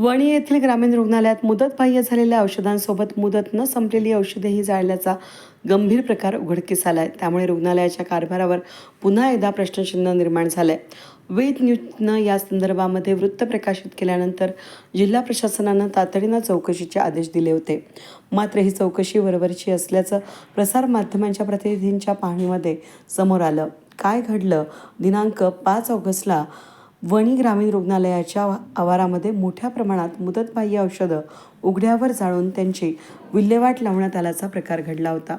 वणी येथील ग्रामीण रुग्णालयात मुदतबाह्य झालेल्या औषधांसोबत मुदत न संपलेली औषधेही जाळल्याचा गंभीर प्रकार उघडकीस आला आहे त्यामुळे रुग्णालयाच्या कारभारावर पुन्हा एकदा प्रश्नचिन्ह निर्माण झालंय. वेद न्यूजनं या संदर्भामध्ये वृत्त प्रकाशित केल्यानंतर जिल्हा प्रशासनानं तातडीनं चौकशीचे आदेश दिले होते. मात्र ही चौकशी वरवरची असल्याचं प्रसारमाध्यमांच्या प्रतिनिधींच्या पाहणीमध्ये समोर आलं. काय घडलं? दिनांक पाच ऑगस्टला वणी ग्रामीण रुग्णालयाच्या आवारामध्ये मोठ्या प्रमाणात मुदतबाह्य औषधं उघड्यावर जाळून त्यांची विल्हेवाट लावण्यात आल्याचा प्रकार घडला होता.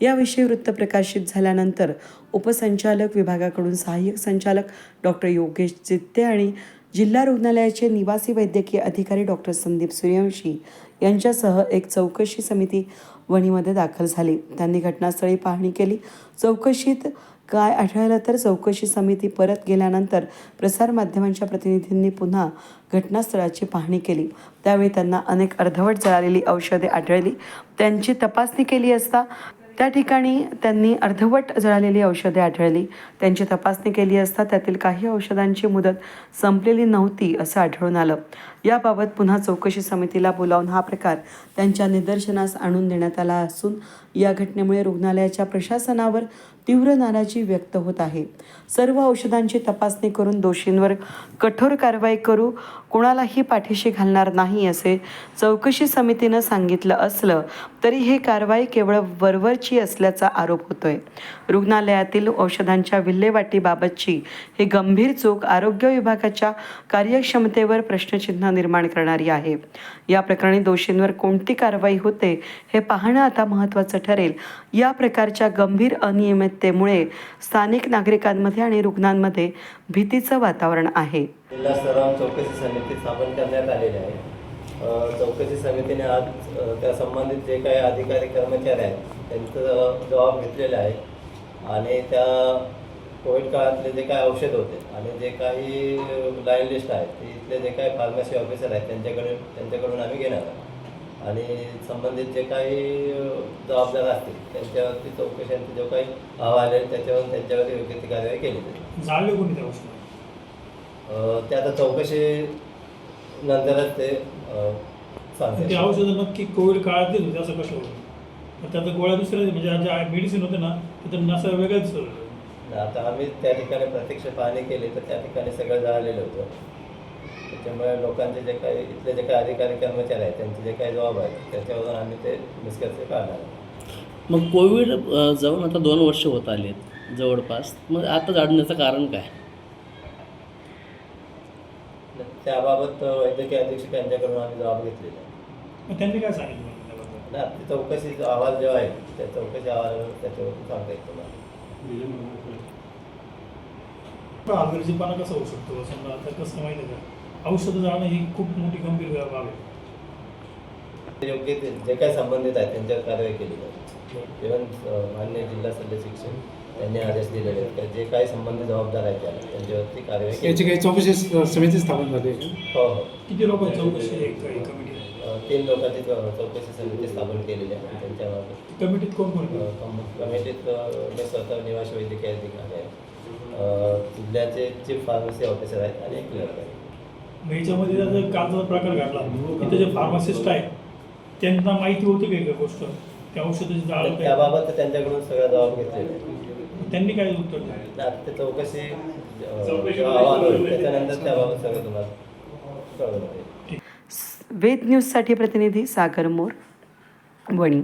याविषयी वृत्त प्रकाशित झाल्यानंतर उपसंचालक विभागाकडून सहाय्यक संचालक डॉक्टर योगेश चित्ते आणि जिल्हा रुग्णालयाचे निवासी वैद्यकीय अधिकारी डॉक्टर संदीप सूर्यवंशी यांच्यासह एक चौकशी समिती वणीमध्ये दाखल झाली. त्यांनी घटनास्थळी पाहणी केली. चौकशीत काय आढळलं तर चौकशी समिती परत गेल्यानंतर प्रसारमाध्यमांच्या प्रतिनिधींनी पुन्हा घटनास्थळाची पाहणी केली. त्यावेळी त्यांना अनेक अर्धवट जळालेली औषधे आढळली. त्यांची तपासणी केली असता त्या ठिकाणी त्यांनी अर्धवट जळालेली औषधे आढळली. त्यांची तपासणी केली असता त्यातील काही औषधांची मुदत संपलेली नव्हती असं आढळून आलं. याबाबत पुन्हा चौकशी समितीला बोलावून हा प्रकार त्यांच्या निदर्शनास आणून देण्यात आला असून या घटनेमुळे रुग्णालयाच्या प्रशासनावर तीव्र नाराजी व्यक्त होत आहे. सर्व औषधांची तपासणी करून दोषींवर कठोर कारवाई करू कोणालाही पाठीशी घालणार नाही असे चौकशी समितीनं सांगितलं असलं तरी हे कारवाई केवळ वरवरची असल्याचा आरोप होतोय. रुग्णालयातील औषधांच्या विल्हेवाटीबाबतची ही गंभीर चूक आरोग्य विभागाच्या कार्यक्षमतेवर प्रश्नचिन्ह निर्माण करणारी आहे. या प्रकरणी दोषींवर कोणती कारवाई होते हे पाहणं आता महत्त्वाचं ठरेल. या प्रकारच्या गंभीर अनियमिततेमुळे स्थानिक नागरिकांमध्ये आणि रुग्णांमध्ये भीतीचं वातावरण आहे. जिल्हा स्तरावर चौकशी समिती स्थापन करण्यात आलेली आहे. चौकशी समितीने आज त्या संबंधित जे काही अधिकारी कर्मचारी आहेत त्यांचा जबाब घेतलेला आहे. आणि त्या कोविड काळातले जे काही औषध होते आणि जे काही लाईन लिस्ट आहे ते इथले जे काही फार्मसी ऑफिसर आहेत त्यांच्याकडे त्यांच्याकडून आम्ही घेणार आहोत. आणि संबंधित जे काही जबाबदार असतील त्यांच्यावरती चौकशांचे जो काही अहवाल आहे त्यांच्यावर योग्य ती कार्यवाही केली जाईल. जाळले कोणी त्या औषध अ, ते आता चौकशी नंतरच ते सांगते औषधं नक्की कोविड काळात देत होते असं कसं होतं? त्याचं गोळ्या दुसऱ्या म्हणजे ज्या मेडिसिन होते ना ते तर नसं वेगळंच. आता आम्ही त्या ठिकाणी प्रत्यक्ष पाहणी केली तर त्या ठिकाणी सगळं जळालेलं होतं. त्याच्यामुळे लोकांचे जे काही इथले जे काही अधिकारी कर्मचारी आहेत त्यांचे जे काही जबाब आहेत त्याच्यावरून आम्ही ते निष्कर्ष काढणार. मग कोविड जाऊन आता दोन वर्ष होत आलेत जवळपास. मग आता जाडण्याचं कारण काय? त्याबाबत वैद्यकीय अधीक्षक यांच्याकडून आम्ही जबाब घेतलेला आहे. त्यांनी काय सांगितलं आता चौकशीचा अहवाल जो आहे त्या चौकशी अहवालावर त्याच्यावरून सांगता येईल तुम्हाला. हलगर्जीपणा कसा होऊ शकतो? समजा आता कसं माहिती आहे का? औषधं जाणं ही खूप मोठी गंभीर बाब आहे. योग्य ते जे काही संबंधित आहेत त्यांच्यावर कारवाई केली जाते इव्हन मान्य जिल्हा शल्य शिक्षक त्यांनी आदेश दिलेले आहेत. जे काही संबंधित जबाबदार आहेत त्याला त्यांच्यावरती कारवाई केली याची काही चौकशी समिती स्थापन झाली हो हो. किती लोक चौकशी एक कमिटी अ, तीन लोकांची चौकशी समिती स्थापन केलेली आहे त्यांच्यावर कमिटीत कोण कोण कमिटीत स्वतः निवासी वैद्यकीय अधिकारी आहे. अ, जिल्ह्याचे चीफ फार्मसी ऑफिसर आहेत आणि एक आहे. मग याच्यामध्ये जर कालचा प्रकार घडला इथं जे फार्मासिस्ट आहेत त्यांना माहिती होती का एक गोष्ट? त्या औषधाची जाळ त्याबाबत त्यांच्याकडून सगळा जबाब घेतलेला आहे. त्यांनी काय उत्तर दिलं? आणि आता ते चौकशी अ, जेव्हा अहवाल होईल त्याच्यानंतर त्याबाबत सगळं तुम्हाला कळवलं जाईल. वेद न्यूजसाठी प्रतिनिधी सागर मोर वणी.